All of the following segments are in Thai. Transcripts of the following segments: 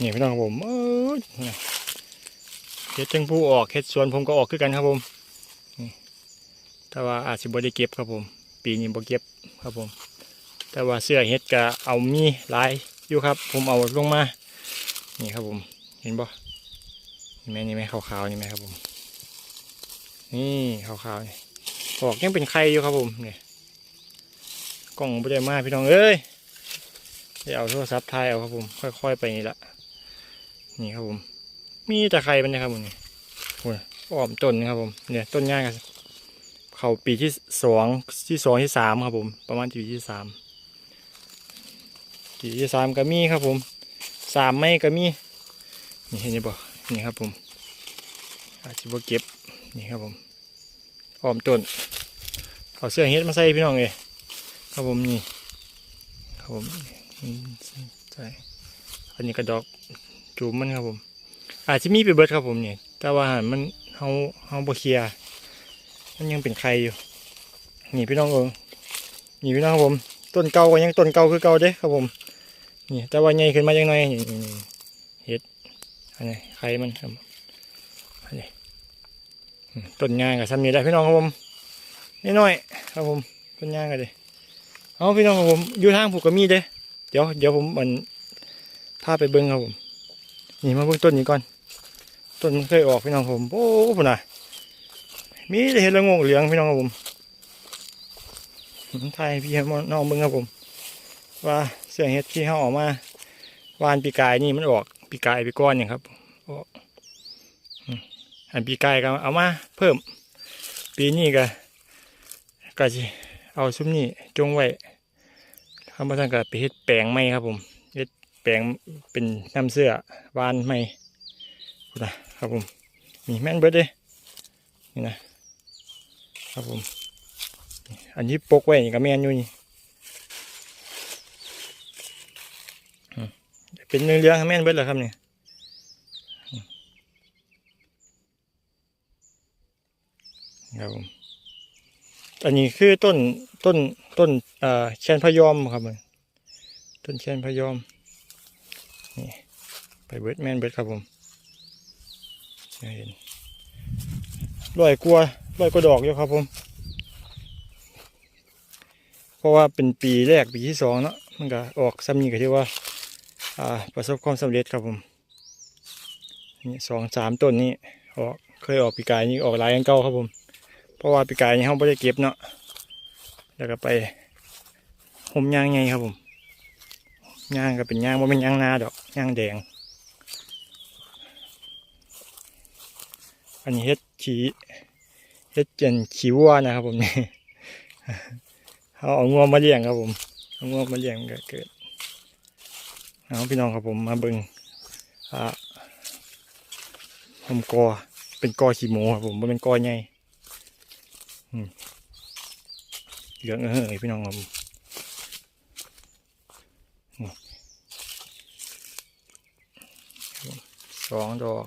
นี่พี่น้องครับผมเออเฮ็ดจังผู้ออกเฮ็ดสวนผมก็ออกคือกันครับผมแต่ว่าอาจสิบ่ได้เก็บครับผม ปีนี้บ่เก็บครับผม แต่ว่าเสื้อเฮ็ดก็เอามีหลายอยู่ครับ ผมเอาลงมา นี่ครับผม เห็นบ่นี่ไหมนี่ไหมขาวๆนี่ไหมครับผม นี่ขาวๆนี่ออกยังเป็นไข่อยู่ครับผมนี่กล้องบ่ได้มาพี่น้องเอ้ยเดี๋ยวเอาโทรศัพท์ถ่ายเอาครับผม ค่อย ๆ ไปนี่ละ นี่ครับผม มีแต่ไข่มันนะครับผมนี่โอ้ยอ้อมต้นนี่ครับผมเนี่ยต้นง่ายกันเขาปีที่สองที่สองที่สามครับผม ประมาณปีที่สามปีที่สามก็มีครับผมสามไม่ก็มีนี่เห็นไหมบ่นี่ครับผมอาจจะบ่เก็บนี่ครับผมอ้อมต้นเอาเสื้อเฮ็ดมาใส่พี่น้องเลยครับผมนี่ครับผมอืมใส่อันนี้กระดอก จูบมันครับผม อาจจะมีไปเบิดครับผมเนี่ยแต่ว่าหันมันเฮาเฮาบเคียมันยังเป็นไข่อยู่ นี่พี่น้องเออนี่พี่น้องครับผม ต้นเก่าก็ยังต้นเก่าคือเก่าเด้ครับผม นี่ แต่ว่าใหญ่ขึ้นมาจังหน่อยนี่เฮ็ดอันนี้ไข่มันครับอันนี้ต้นยางกับซ้ำนี่ได้พี่น้องครับผมนิดหน่อยครับผมต้นยางกันเลยเอาพี่น้องครับผมอยู่ทางผูกกระมีเด้เดี๋ยวเดี๋ยวผมมันพาไปเบิ้งครับผม นี่มาเบิ้งต้นนี้ก่อน ต้นมันเคยออกพี่น้องผมโอ้พุ่นน่ะมีแต่เห็ดละโงเหลืองพี่น้องครับผมผมถ่ายให้พี่น้องเบิ้งครับผม ว่าเสียงเห็ดที่เขาออกมาวานปีกายนี่มันออกปีกายปีก้อนอย่างครับอันปีกายก็เอามาเพิ่ม ปีนี้ก็ก็จะเอาซุ้มนี่จงไว้ทำมาทางกับไปเฮ็ดแปลงไม้ครับผม แปลงเป็นน้ำเสื้อวานไม้พูดนะครับผมมีแม่นเบิดเลยนี่นะครับผมอันนี้ปกไว้นี่ก็แม่นอยู่นี่เป็นเรื่อเลี้ยงแม่นเบิดเหรอครับเนี่ยครับผมอันนี้คือต้นต้นต้นเอ่อแคนพยอมครับมันต้นแคนพยอม นี่ไปเบิดแมนเบิดครับผมเห็นลอยกลัวลอยกว่าดอกอยู่ครับผม เพราะว่าเป็นปีแรกปีที่สองเนาะมันก็ออกซ้ำนี้ก็ที่ว่าอ่าประสบความสำเร็จครับผมนี่สองสามต้นนี้ออกเคยออกปีกายนี่ออกหลายอันเก่าครับผม เพราะว่าปีกายนี่เขาไม่ได้เก็บเนาะแล้วก็ไปห่มยางไงครับผม ย่างก็เป็นย่างว่าเป็นย่างนาดอกย่างแดง อันนี้เฮ็ดขี้เฮ็ดเจนขี้วัวนะครับผมนี่เขาเอางัวมาเลี้ยงครับผมเอางัวมาเลี้ยงก็เกิดเอาพี่น้องครับผมมาเบิ่งอ่าผมกอเป็นกอขี้หมูครับผมบ่เป็นกอใหญ่เหลืองเออพี่น้องครับผมนี่ สองดอก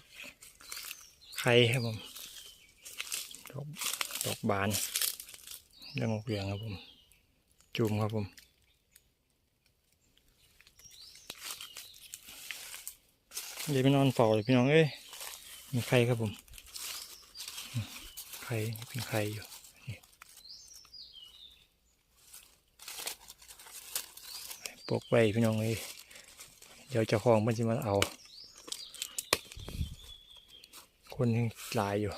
ไข่ครับผมดอกดอกบานเรื่องเหลืองครับผม จุ่มครับผมเดี๋ยวไปนอนเฝ้าเลยพี่น้องเอ้ยมีไข่ครับผมไข่เป็นไข่อยู่ปกไว้พี่น้องเลยเดี๋ยวจ้าของมันจะมาเอา คนยังหลายอยู่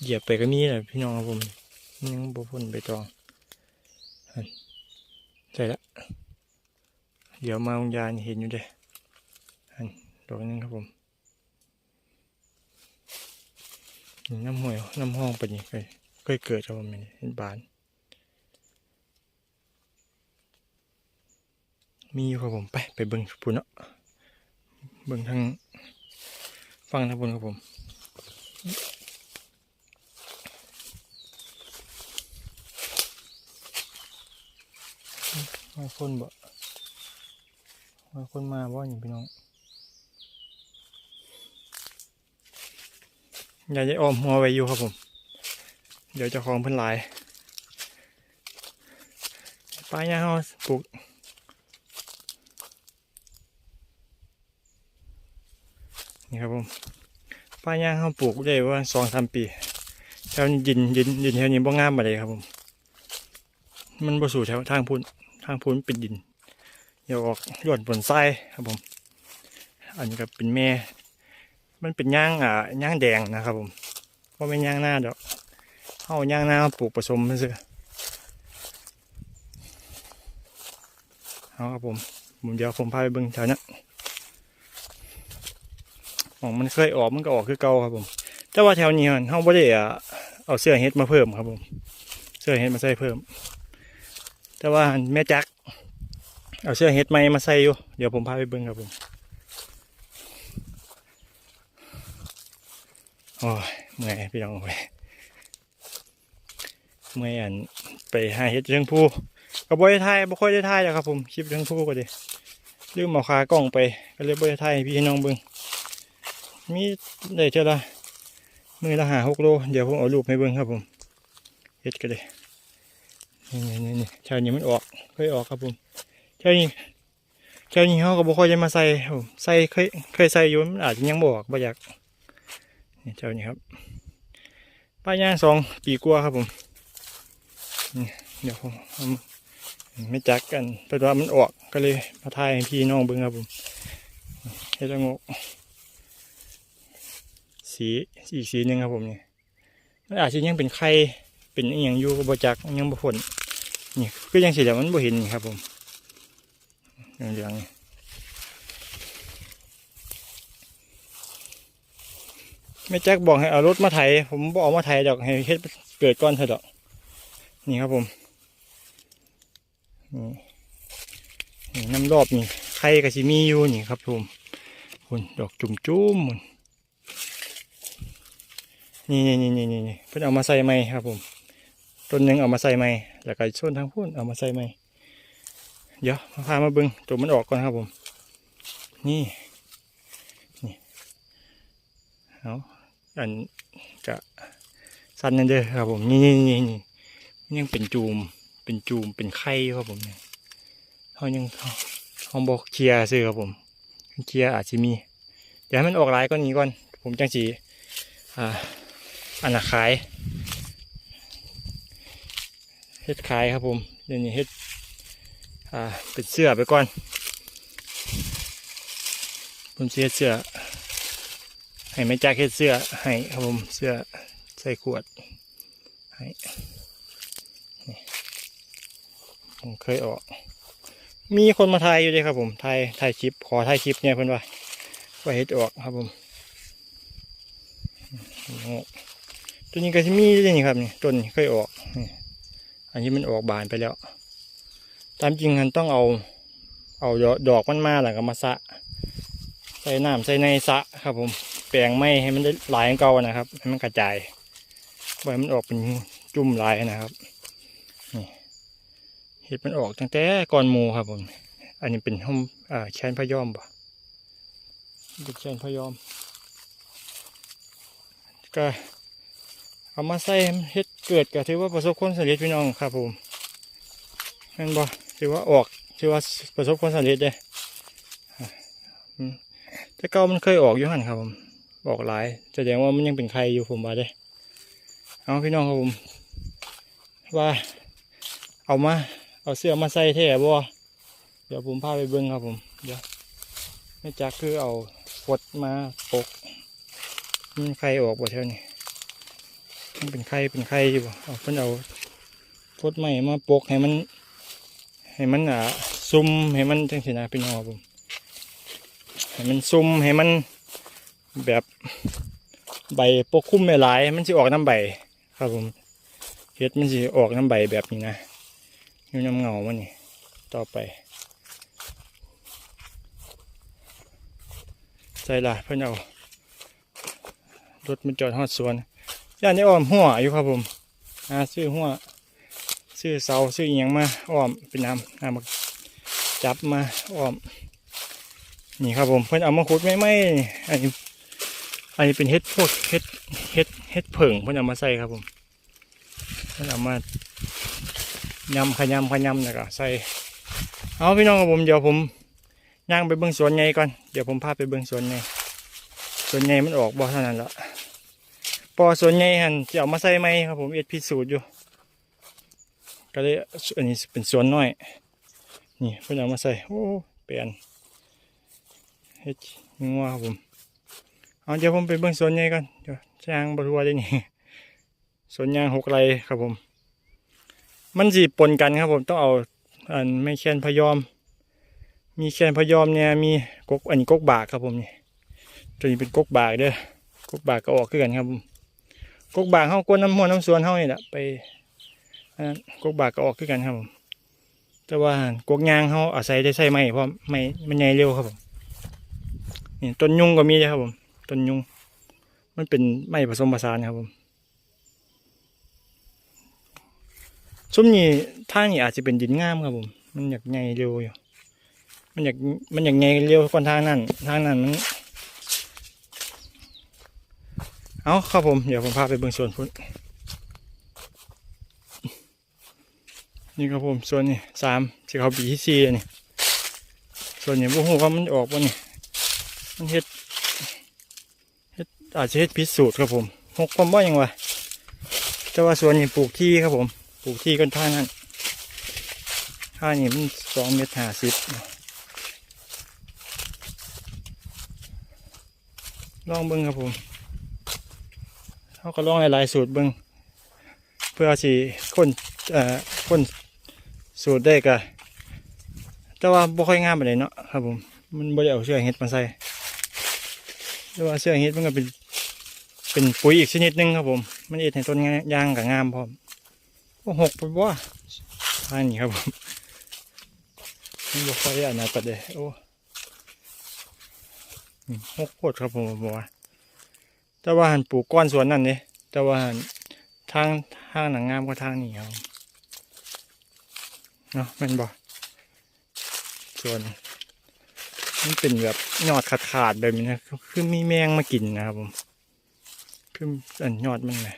เหยียบไปก็มีแหละพี่น้องครับผมยังบพ่นไปตองใช่ละเดี๋ยวมาองยานเห็นอยู่เด้อันดอกนึงครับผมน้ำห้วยน้ำห้องไปนี่เคยเคยเกิดครับผมนี่เห็นบานมีอยู่ครับผมไปไปเบิ่งปุ่นเนาะ เบิ่งทางฟังทางปุ่นครับผมมาคนบ่มาคนมาบ่อย่างพี่น้องอย่าจะอ้อมหัวไว้อยู่ครับผม เดี๋ยวจะของเพิ่นหลายป้ายยาเฮาปลูก นี่ครับผมป้ายางเขาปลูกได้ว่าสองสามปีแถวนี้ดินดินดินแถวนี้บ่งามมาเลยครับผม มันบ่สู่แถวทางพุ้นทางพุ้นเป็นดินเดี๋ยวออกย้อนบนทรายครับผม อันนี้ก็เป็นแม่ มันเป็นย่างอ่าย่างแดงนะครับผมเพราะไม่ย่างหน้าดอกเอาย่างหน้ามาปลูกผสมมันสิเอาครับผมผมเดี๋ยวผมพาไปเบิ่งแถวนั้น ของมันเคยออกมันก็ออกคือเก่าครับผม แต่ว่าแถวนี้เขาไม่ได้อะเอาเสื้อเฮ็ดมาเพิ่มครับผม เสื้อเฮ็ดมาใส่เพิ่ม แต่ว่าแม่จัก เอาเสื้อเฮ็ดใหม่มาใส่อยู่ เดี๋ยวผมพาไปเบิ่งครับผมโอ้ยเมื่อยพี่น้องไปเมื่อยอันไปหาเฮ็ดเรื่องผู้ก็บ่ได้ถ่ายบ่ค่อยได้ถ่ายแล้วครับผมคลิปเรื่องผู้ก็ดิลืมเอาขากล้องไปก็เลยบ่ได้ถ่ายพี่น้องเบิ่ง มีได้เท่าละมือละหาหกโล เดี๋ยวผมเอารูปให้เบิ่งครับผมเฮ็ดก็ได้นี่นี่นี่ชาวนี้มันออกเคยออกครับผมชาวนี้ชาวนี้เขาก็บ่ค่อยจะมาใส่ผมใส่เคยเคยใส่อยู่มันอาจจะยังบอกบ่อยากนี่เจ้านี่ครับป้ายย่างสองปีกัวครับผมเดี๋ยวผมไม่จักกันเพราะว่ามันออกก็เลยมาทายพี่น้องเบิ่งครับผมเฮ็ดละงก สีอีกสีหนึ่งครับผมนี่มันอาจจะยังเป็นไข่เป็นอย่างอยู่บจักยังบ่ผลนี่คือยังสีเหลืองมันบ่เห็นครับผมเหลืองๆนี่ไม่แจ็คบอกให้เอารถมาไถ ผมบอกเอามาไถดอกให้เฮ็ดเกิดก้อนเถอะดอก นี่ครับผม นี่น้ำรอบนี่ไข่กับชิมีอยู่นี่ครับผมคุณดอกจุ่มจุ่มมุน นี่นี่นี่นี่นี่นี่เพิ่นเอามาใส่ไหมครับผมต้นหนึ่งเอามาใส่ไหมแล้วก็ส่วนทางพุ่นเอามาใส่ไหมเดี๋ยวมาพามาเบิ้งตัวมันออกก่อนครับผม นี่นี่เอาอันจะสั้นนั่นเด้อครับผมนี่นี่นี่นี่ยังเป็นจูมเป็นจูมเป็นไข่ครับผมเนี่ยเขายังเขาบอกเคลียร์ซื้อครับผมเคลียร์อาจจะมี เดี๋ยวให้มันออกลายก้อนนี้ก่อน ผมจังสีอ่า อันนะขายเฮ็ดขายครับผมเดี๋ยวนี้เฮ็ดอ่าเป็นเสื้อไปก่อน ผมสิเฮ็ดเสื้อ ให้แม่จ้าเฮ็ดเสื้อให้ครับผมเสื้อใส่ขวดให้ผมเคยออก มีคนมาถ่ายอยู่ด้วยครับผมถ่ายถ่ายคลิปขอถ่ายคลิปเนี่ยเพื่อนว่าว่าเฮ็ดออกครับผมโอ้ ตัวนี้ก็จะมีด้วยนี่ครับนี่ต้นเคยออกนี่อันนี้มันออกบานไปแล้ว ตามจริงมันต้องเอา เอาดอกมันมาแล้วก็มาสะ ใส่น้ำใส่ในสะครับ ผม แปลงไม่ให้มันได้หลายของเก่านะครับ ให้มันกระจายไว้มันออกเป็นจุ่มลายนะครับ นี่เห็ดมันออกตั้งแต่ก่อนหมูครับผม อันนี้เป็นห้องอ่าแชนพยอมบ่เป็นแชนพยอม ก็ เอามาใส่เฮ็ดเกิดก็ถือว่าประสบความสำเร็จพี่น้องครับผมแม่นบ่ถือว่าออกถือว่าประสบความสำเร็จเด้อะอืมแต่เก่ามันเคยออกอยู่หันครับผมออกหลายแสดงว่ามันยังเป็นใครอยู่ผมว่าได้เอาพี่น้องครับผม ว่า เอามา เอาเสื้อมาใส่แท่บ่เดี๋ยวผมพาไปเบิ้งครับผมเดี๋ยวไม่จักคือเอาฟดมาปกมันใครออกบ่เท่านี้ เป็นใครเป็นใครอยู่เอาเพิ่นเอาฟดใหม่มาปกให้มัน ให้มันอะซุ่มให้มันจังสินะพี่น้องผมให้มันซุ่มให้มันแบบใบปกคลุมไม่หลาย มันสิออกน้ำใบ ครับผมเฮ็ดมันสิออกน้ำใบแบบนี้นะอยู่น้ำเงามันนี่ต่อไปใส่ละเพื่อนเอารถมันจอดฮอดสวน ย่านี้อ้อมหัวอยู่ครับผมอาซื้อหัวซื้อเสาซื้ออียงมาอ้อมเป็นน้ำน้ำมาจับมาอ้อม นี่ครับผมเพิ่นเอามาขุดไม่ไม่อันนี้อันนี้เป็นเห็ดพวกเห็ดเห็ดเห็ดเผิงเพิ่นเอามาใส่ครับผมเพิ่นเอามายำขยำขยำนะก็ใส่เอาพี่น้องครับผมเดี๋ยวผมย่างไปเบิ่งสวนไงก่อนเดี๋ยวผมพาไปเบิ่งสวนไงส่วนใหญ่มันออกบ่เท่านั้นละ ปอส่วนใหญ่หันจะเอามาใส่ไหมครับผมเอ็ดพิสูจน์อยู่ ก็เลยอันนี้เป็นส่วนน้อย นี่เพิ่นเอามาใส่โอ้เปลี่ยนเฮ็ดงัวครับผมเอาเดี๋ยวผมไปเบิ่งสวนใหญ่ก่อนเดี๋ยวจ้างบรัวได้นี่สวนยางหกไรครับผม มันสิปนกันครับผมต้องเอาอันไม่แค้นพยอม มีแค้นพยอมเนี่ยมีกกอันกกบากครับผมนี่ตัวนี้เป็นกกบากเด้อกกบากก็ออกคือกันครับผม กกบากเฮากวนน้ำหัวน้ำสวนเฮานี่แหละไปกกบากก็ออกคือกันครับผมแต่ว่ากกยางเฮาอาศัยได้ใส่ไม้เพราะไม้มันใหญ่เร็วครับผมนี่ต้นยุงก็มีนะครับผมต้นยุง มันเป็นไม้ผสมผสานครับผมซุ้มนี้ท่านี้อาจจะเป็นดินงามครับผม มันอยากใหญ่เร็วอยู่ มันอยากมันอยากใหญ่เร็วกว่าทางนั้นทางนั้นมัน เอาครับผม เดี๋ยวผมพาไปเบิ่งสวนพุ่นนี่ครับผมส่วนนี้สามสิเขาปีที่สี่นี่ส่วนนี้พวกหัวามันออกวะนี่มันเฮ็ดอาจจะเฮ็ดพิษสูตรครับผมหกความว่ายังวะแต่ว่าส่วนนี้ปลูกที่ครับผมปลูกที่กันท่านั้นท่านี้มันสองเมตรห้าสิบลองเบิ้งครับผม เขาก็ลองหลายๆสูตรเบิ้งเพื่อสิคนเอ่อคนสูตรได้กะแต่ว่าบ่ค่อยงามปานใดเนาะครับผมมันบ่ได้เอาเชือเฮ็ดมาใส่หรือว่าเสื้อเฮ็ดมันก็เป็นเป็นปุ๋ยอีกชนิดหนึงครับผม มันเอ็ดให้ต้นยางกับงามพร้อมโอ้หกปุ๋ยว่าท่านี้ครับผมมันบอกค่อยอันนั้นปัดเลยโอ้หกโคตรครับผมบอกว่า แต่ว่าหันปลูกก้อนสวนนั่นเนี่ยแต่ว่าหันทางทางหนังงามก็ทางนี้ครับเนาะแมันบอส่วนมันเป็นแบบยอดขาดขาดแบบนี้นะคือมีแมงมากินนะครับผมคืออันยอดมันนะ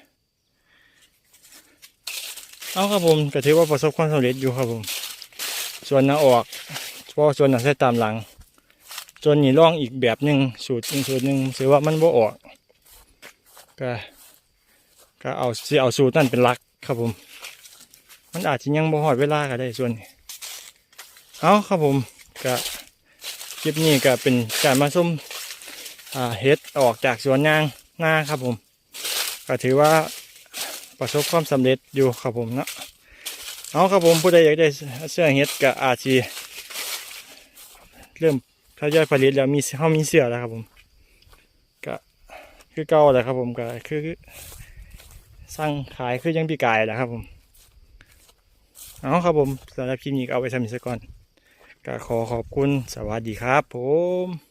เอาครับผมก็ถือว่าประสบความสำเร็จอยู่ครับผม ส่วนหน้าออกเพราะส่วนหน้าใส่ตามหลังส่วนนี้ร่องอีกแบบหนึ่งสูตรอีกสูตรหนึ่งถือว่ามันบ่ออก ก็ก็เอาสิเอาสูตรนั่นเป็นหลักครับผม มันอาจจะยังบ่หอดเวลาก็ได้ส่วนนี้เอาครับผมก็คลิปนี้ก็เป็นการมาส้มอ่าเฮ็ดออกจากสวนยางหน้าครับผม ก็ถือว่าประสบความสำเร็จอยู่ครับผมเนาะเอาครับผมผู้ใดอยากได้เสื้อเฮ็ดก็อาจจะเริ่มทยอยผลิตแล้วมีเขามีเสื้อแล้วครับผม คือเก่าแหละครับผมก็คือสร้างขายคือยังปีกายแหละครับผมเอาครับผมสำหรับคลิปนี้เอาไปทำมิสก่อนก็ขอขอบคุณสวัสดีครับผม